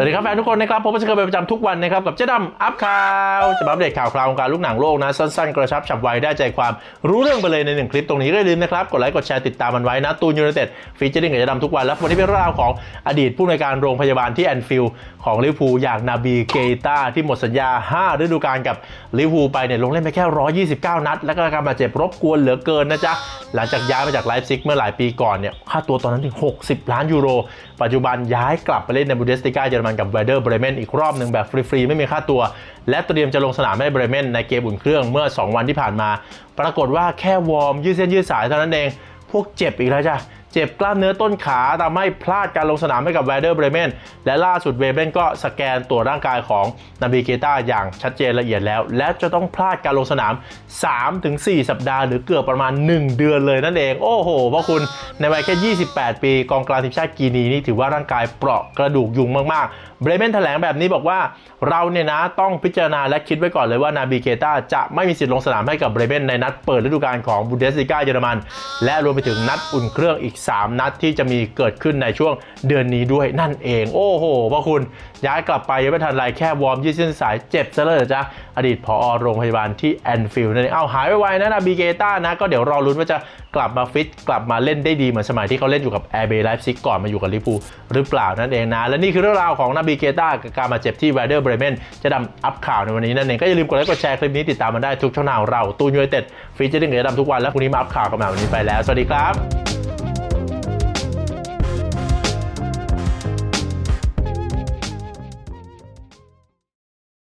สวัสดีครับแฟนทุกคนนะครับผมก็จะเคยเป็นประจำทุกวันนะครับกับเจ๊ดำอัพข่าวจะมาอัปเดตข่าวคราววงการลูกหนังโลกนะสั้นๆ กระชับฉับไวได้ใจความรู้เรื่องไปเลยในหนึ่งคลิปตรงนี้ก็อย่าลืมนะครับกดไลค์กดแชร์ติดตามมันไว้นะตูนยูไนเต็ดฟีเจอริ่งกับเจ๊ดำทุกวันแล้ววันนี้เป็นเรื่องราวของอดีตผู้อำนการโรงพยาบาลที่แอนฟิลด์ของลิเวอร์พูลอย่างนาบีเกตาที่หมดสัญญา 5 ฤดูกาลกับลิเวอร์พูลไปเนี่ยลงเล่นไปแค่ 129 นัด แล้วก็การบาดเจ็บรบกวนเหลือเกินนะจ๊ะหลังจากย้ายมาจากไลฟ์ซิกเมื่อหลายปีก่อนเนี่ยค่าตัวตอนนั้นถึง 60 ล้านยูโร ปัจจุบันย้ายกลับไปเล่นในบูเดสติก้าเยอรมนกับเวเดอร์เบรเมนอีกรอบหนึ่งแบบฟรีๆ ไม่มีค่าตัว และเตรียมจะลงสนามให้เบรเมนในเกมอุ่นเครื่องเมื่อ 2 วันที่ผ่านมา ปรากฏว่าแค่วอร์มยืดเส้นยืดสายเท่านั้นเอง พวกเจ็บอีกแล้วจ้ะ เจ็บกล้ามเนื้อต้นขาทำให้พลาดการลงสนามให้กับเวเดอร์เบรเมนและล่าสุดเวเบนก็สแกนตรวจร่างกายของนาบิเกต้าอย่างชัดเจนละเอียดแล้ว และจะต้องพลาดการลงสนาม 3-4 สัปดาห์หรือเกือบประมาณ 1 เดือนเลยนั่นเอง โอ้โหพระคุณในวัยแค่ 28 ปีกองกลางทีมชาติกีนีนี่ถือว่าร่างกายเปราะกระดูกยุงมากๆ เบรเมนแถลงแบบนี้บอกว่าเราเนี่ยนะต้องพิจารณาและคิดไว้ก่อนเลยว่านาบิเกต้าจะไม่มีสิทธิ์ลงสนามให้กับเบรเมนในนัดเปิดฤดูกาลของบูเดสลิก้าเยอรมัน และรวมไปถึงนัดอุ่นเครื่องอีก3 นัดที่จะมีเกิดขึ้นในช่วงเดือนนี้ด้วยนั่นเอง โอ้โหพระคุณย้ายกลับไปยังไม่ทันไรแค่วอร์มยืดเส้นสายเจ็บซะเลยจ๊ะอดีตผอโรงพยาบาลที่แอนฟิลด์นั่นเองเอาหายไวๆนะนาบิเกต้านะ ก็เดี๋ยวรอลุ้นว่าจะกลับมาฟิตกลับมาเล่นได้ดีเหมือนสมัยที่เขาเล่นอยู่กับแอร์เบย์ไลฟ์ซิกก่อนมาอยู่กับลิเวอร์พูหรือเปล่านั่นเองนะ และนี่คือเรื่องราวของนาบิเกต้ากับการมาเจ็บที่ w วเดอร์เบรเมนจะดำอัพข่าวในวันนี้นั่นเองก็อย่าลืมกดไลค์กดแชร์คลิปนี้ติดตามมันได้ทุกช่องทางเราตูนยูไนเต็ดฟีเจอริ่งจะดำทุกวันแล้วพรุ่งนี้มาอัพข่าวกันใหม่วันนี้ไปแล้วสวัสดีครับ